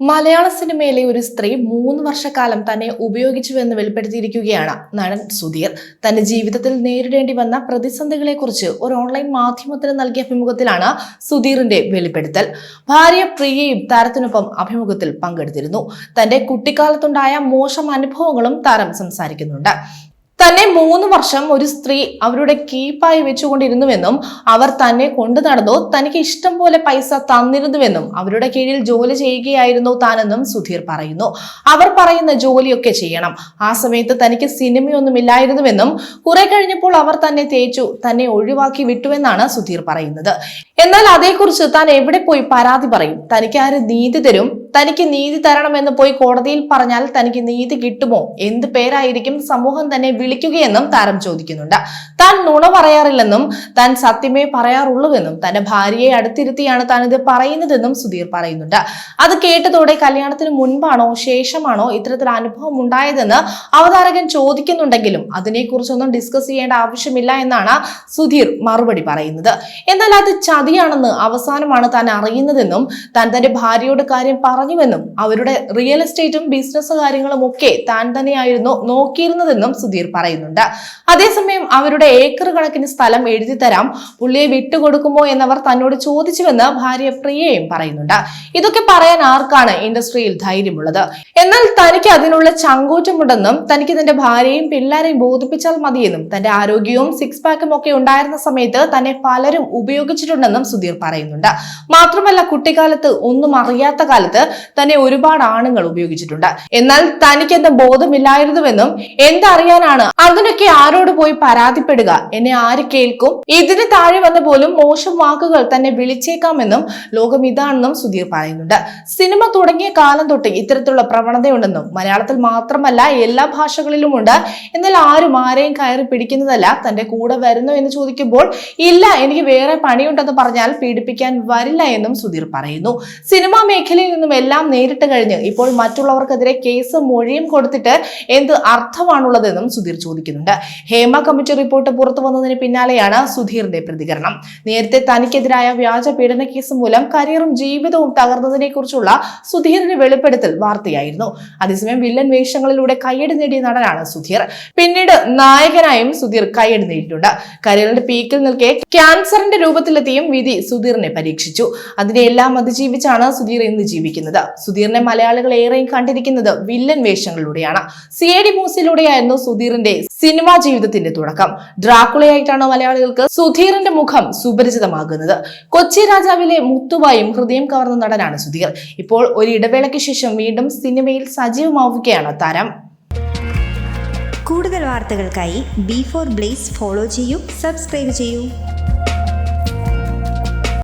മലയാള സിനിമയിലെ ഒരു സ്ത്രീ മൂന്ന് വർഷക്കാലം തന്നെ ഉപയോഗിച്ചുവെന്ന് വെളിപ്പെടുത്തിയിരിക്കുകയാണ് നടൻ സുധീർ. തന്റെ ജീവിതത്തിൽ നേരിടേണ്ടി വന്ന പ്രതിസന്ധികളെക്കുറിച്ച് ഒരു ഓൺലൈൻ മാധ്യമത്തിന് നൽകിയ അഭിമുഖത്തിലാണ് സുധീറിന്റെ വെളിപ്പെടുത്തൽ. ഭാര്യ പ്രിയയും താരത്തിനൊപ്പം അഭിമുഖത്തിൽ പങ്കെടുത്തിരുന്നു. തന്റെ കുട്ടിക്കാലത്തുണ്ടായ മോശം അനുഭവങ്ങളും താരം സംസാരിക്കുന്നുണ്ട്. തന്നെ മൂന്ന് വർഷം ഒരു സ്ത്രീ അവരുടെ കീപ്പായി വെച്ചുകൊണ്ടിരുന്നുവെന്നും അവർ തന്നെ കൊണ്ടു നടന്നു തനിക്ക് ഇഷ്ടം പോലെ പൈസ തന്നിരുന്നുവെന്നും അവരുടെ കീഴിൽ ജോലി ചെയ്യുകയായിരുന്നു താനെന്നും സുധീർ പറയുന്നു. അവർ പറയുന്ന ജോലിയൊക്കെ ചെയ്യണം. ആ സമയത്ത് തനിക്ക് സിനിമയൊന്നും ഇല്ലായിരുന്നുവെന്നും കുറെ കഴിഞ്ഞപ്പോൾ അവർ തന്നെ തേച്ചു തന്നെ ഒഴിവാക്കി വിട്ടുവെന്നാണ് സുധീർ പറയുന്നത്. എന്നാൽ അതേക്കുറിച്ച് താൻ എവിടെ പോയി പരാതി പറയും. തനിക്ക് ആര് നീതി തരും? തനിക്ക് നീതി തരണമെന്ന് പോയി കോടതിയിൽ പറഞ്ഞാൽ തനിക്ക് നീതി കിട്ടുമോ? എന്ത് പേരായിരിക്കും സമൂഹം തന്നെ വിളിക്കുകയെന്നും താരം ചോദിക്കുന്നുണ്ട്. താൻ നുണ പറയാറില്ലെന്നും താൻ സത്യമേ പറയാറുള്ളൂവെന്നും തന്റെ ഭാര്യയെ അടുത്തിരുത്തിയാണ് താൻ ഇത് പറയുന്നതെന്നും സുധീർ പറയുന്നുണ്ട്. അത് കേട്ടതോടെ കല്യാണത്തിന് മുൻപാണോ ശേഷമാണോ ഇത്തരത്തിൽ അനുഭവം ഉണ്ടായതെന്ന് അവതാരകൻ ചോദിക്കുന്നുണ്ടെങ്കിലും അതിനെക്കുറിച്ചൊന്നും ഡിസ്കസ് ചെയ്യേണ്ട ആവശ്യമില്ല എന്നാണ് സുധീർ മറുപടി പറയുന്നത്. എന്നാൽ അത് ചതിയാണെന്ന് അവസാനമാണ് താൻ അറിയുന്നതെന്നും താൻ തന്റെ ഭാര്യയോട് കാര്യം പറഞ്ഞുവെന്നും അവരുടെ റിയൽ എസ്റ്റേറ്റും ബിസിനസ് കാര്യങ്ങളും ഒക്കെ താൻ തന്നെയായിരുന്നു നോക്കിയിരുന്നതെന്നും സുധീർ പറയുന്നുണ്ട്. അതേസമയം അവരുടെ ഏക്കർ കണക്കിന് സ്ഥലം എഴുതി തരാം. പുള്ളിയെ വിട്ടുകൊടുക്കുമോ എന്നവർ തന്നോട് ചോദിച്ചുവെന്ന് ഭാര്യ പ്രിയയും പറയുന്നുണ്ട്. ഇതൊക്കെ പറയാൻ ആർക്കാണ് ഇൻഡസ്ട്രിയിൽ ധൈര്യമുള്ളത്? എന്നാൽ തനിക്ക് അതിനുള്ള ചങ്കൂറ്റമുണ്ടെന്നും തനിക്ക് തന്റെ ഭാര്യയും പിള്ളേരെയും ബോധിപ്പിച്ചാൽ മതിയെന്നും തന്റെ ആരോഗ്യവും സിക്സ് പാക്കും ഒക്കെ ഉണ്ടായിരുന്ന സമയത്ത് തന്നെ പലരും ഉപയോഗിച്ചിട്ടുണ്ടെന്നും സുധീർ പറയുന്നുണ്ട്. മാത്രമല്ല കുട്ടിക്കാലത്ത് ഒന്നും അറിയാത്ത കാലത്ത് തന്നെ ഒരുപാട് ആണുങ്ങൾ ഉപയോഗിച്ചിട്ടുണ്ട്. എന്നാൽ തനിക്ക് എന്താ ബോധമില്ലായിരുന്നുവെന്നും എന്തറിയാനാണ് അതിനൊക്കെ ആരോട് പോയി പരാതിപ്പെടുക? എന്നെ ആര് കേൾക്കും? ഇതിന് താഴെ വന്ന പോലും മോശം വാക്കുകൾ തന്നെ വിളിച്ചേക്കാമെന്നും ലോകം ഇതാണെന്നും സുധീർ പറയുന്നുണ്ട്. സിനിമ തുടങ്ങിയ കാലം തൊട്ട് ഇത്തരത്തിലുള്ള പ്രവണതയുണ്ടെന്നും മലയാളത്തിൽ മാത്രമല്ല എല്ലാ ഭാഷകളിലുമുണ്ട്. എന്നാൽ ആരും ആരെയും കയറി പിടിക്കുന്നതല്ല തന്റെ കൂടെ വരുന്നു എന്ന് ചോദിക്കുമ്പോൾ ഇല്ല എനിക്ക് വേറെ പണിയുണ്ടെന്ന് പറഞ്ഞാൽ പീഡിപ്പിക്കാൻ വരില്ല എന്നും സുധീർ പറയുന്നു. സിനിമാ മേഖലയിൽ നിന്നും എല്ലാം നേരിട്ട് കഴിഞ്ഞ് ഇപ്പോൾ മറ്റുള്ളവർക്കെതിരെ കേസ് മൊഴിയും കൊടുത്തിട്ട് എന്ത് അർത്ഥമാണുള്ളതെന്നും സുധീർ ചോദിക്കുന്നുണ്ട്. ഹേമ കമ്മിറ്റി റിപ്പോർട്ട് പുറത്തു വന്നതിന് പിന്നാലെയാണ് സുധീറിന്റെ പ്രതികരണം. നേരത്തെ തനിക്കെതിരായ വ്യാജ പീഡന കേസ് മൂലം കരിയറും ജീവിതവും തകർന്നതിനെ കുറിച്ചുള്ള സുധീറിന്റെ വെളിപ്പെടുത്തൽ വാർത്തയായിരുന്നു. അതേസമയം വില്ലൻ വേഷങ്ങളിലൂടെ കയ്യടി നേടിയ നടനാണ് സുധീർ. പിന്നീട് നായകനായും സുധീർ കയ്യടി നേടിയിട്ടുണ്ട്. കരിയറിന്റെ പീക്കിൽ നിൽക്കെ ക്യാൻസറിന്റെ രൂപത്തിലെത്തിയും വിധി സുധീറിനെ പരീക്ഷിച്ചു. അതിനെ എല്ലാം അതിജീവിച്ചാണ് സുധീർ ഇന്ന് ജീവിക്കുന്നത്. സുധീറിനെ മലയാളികൾ ഏറെയും കണ്ടിരിക്കുന്നത് വില്ലൻ വേഷങ്ങളിലൂടെയാണ്. സി എ ഡി മൂസിലൂടെയായിരുന്നു സുധീറിന്റെ സിനിമാ ജീവിതത്തിന്റെ തുടക്കം. ഡ്രാക്കുളയായിട്ടാണ് മലയാളികൾക്ക് സുധീറിന്റെ മുഖം സുപരിചിതമാകുന്നത്. കൊച്ചി രാജാവിലെ മുത്തുവായും ഹൃദയം കവർന്ന നടനാണ് സുധീർ. ഇപ്പോൾ ഒരു ഇടവേളയ്ക്ക് ശേഷം വീണ്ടും സിനിമയിൽ സജീവമാവുകയാണ് താരം. കൂടുതൽ വാർത്തകൾക്കായി ബി ഫോർ ബ്ലേസ് ഫോളോ ചെയ്യൂ സബ്സ്ക്രൈബ് ചെയ്യൂ.